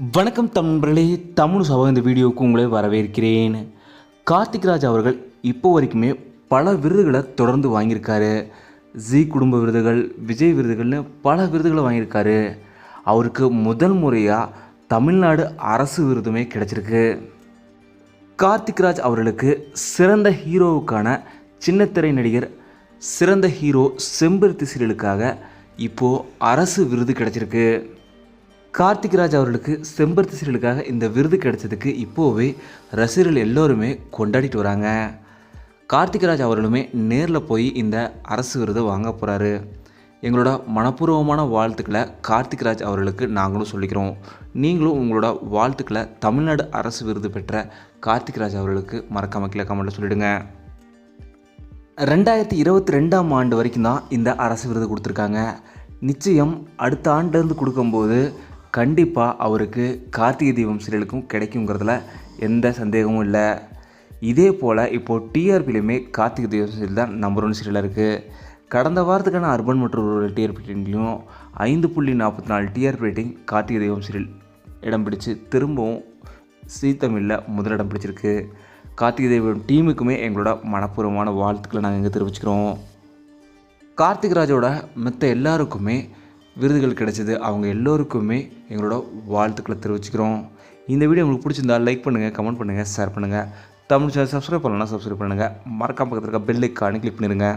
வணக்கம் தமிழர்களே தமிழ் சபா இந்த வீடியோவுக்கு உங்களை வரவேற்கிறேன். கார்த்திக் ராஜ் அவர்கள் இப்போ வரைக்குமே பல விருதுகளை தொடர்ந்து வாங்கியிருக்காரு. ஜி குடும்ப விருதுகள் விஜய் விருதுகள்னு பல விருதுகளை வாங்கியிருக்காரு. அவருக்கு முதல் முறையாக தமிழ்நாடு அரசு விருதுமே கிடச்சிருக்கு. கார்த்திக் ராஜ் அவர்களுக்கு சிறந்த ஹீரோவுக்கான சின்னத்திரை நடிகர் சிறந்த ஹீரோ செம்பருத்தி சீரியலுக்காக இப்போது அரசு விருது கிடச்சிருக்கு. கார்த்திக் ராஜ் அவர்களுக்கு செம்பருத்தி சீரியலுக்காக இந்த விருது கிடைச்சதுக்கு இப்போவே ரசிகர்கள் எல்லோருமே கொண்டாடிட்டு வராங்க. கார்த்திக் ராஜ் அவர்களுமே நேரில் போய் இந்த அரசு விருதை வாங்க போகிறாரு எங்களோட மனப்பூர்வமான வாழ்த்துக்களை கார்த்திக் ராஜ் அவர்களுக்கு நாங்களும் சொல்லிக்கிறோம். நீங்களும் உங்களோட வாழ்த்துக்களை தமிழ்நாடு அரசு விருது பெற்ற கார்த்திக் ராஜ் அவர்களுக்கு மறக்காம கீழே கமெண்ட்டில் சொல்லிடுங்க. ரெண்டாயிரத்தி இருபத்தி ரெண்டாம் ஆண்டு வரைக்கும் தான் இந்த அரசு விருது கொடுத்துருக்காங்க. நிச்சயம் அடுத்த ஆண்டுலேருந்து கொடுக்கும்போது கண்டிப்பாக அவருக்கு கார்த்திகை தீபம் சீரியலுக்கும் கிடைக்குங்கிறதுல எந்த சந்தேகமும் இல்லை. இதே போல் இப்போது டிஆர்பிலையுமே கார்த்திகை தீபம் சீரியல் தான் நம்பர் ஒன் சீரியலாக இருக்குது கடந்த வாரத்துக்கான அர்பன் மற்றும் ரூரல் டிஆர்பி ரேட்டிங்லையும் ஐந்து புள்ளி நாற்பத்தி நாலு டிஆர்பி ரேட்டிங் கார்த்திகை தெய்வம் சீரியல் இடம் பிடிச்சு திரும்பவும் சீ தமிழில் முதலிடம் பிடிச்சிருக்கு. கார்த்திகை தெய்வம் டீமுக்குமே எங்களோட மனப்பூர்வமான வாழ்த்துக்களை நாங்கள் இங்கே தெரிவிச்சுக்கிறோம். கார்த்திக் ராஜோட மற்ற எல்லாருக்குமே விருதுகள் கிடைச்சது. அவங்க எல்லோருக்குமே எங்களோட வாழ்த்துக்களை தெரிவிச்சுக்கிறோம். இந்த வீடியோ உங்களுக்கு பிடிச்சிருந்தா லைக் பண்ணுங்கள் கமெண்ட் பண்ணுங்கள் ஷேர் பண்ணுங்கள் தமிழ் சேனல் சப்ஸ்கிரைப் பண்ணலாம் சப்ஸ்கிரைப் பண்ணுங்கள் மறக்காம பக்கத்தில் இருக்க பெல் ஐக்கானு கிளிக் பண்ணிடுங்க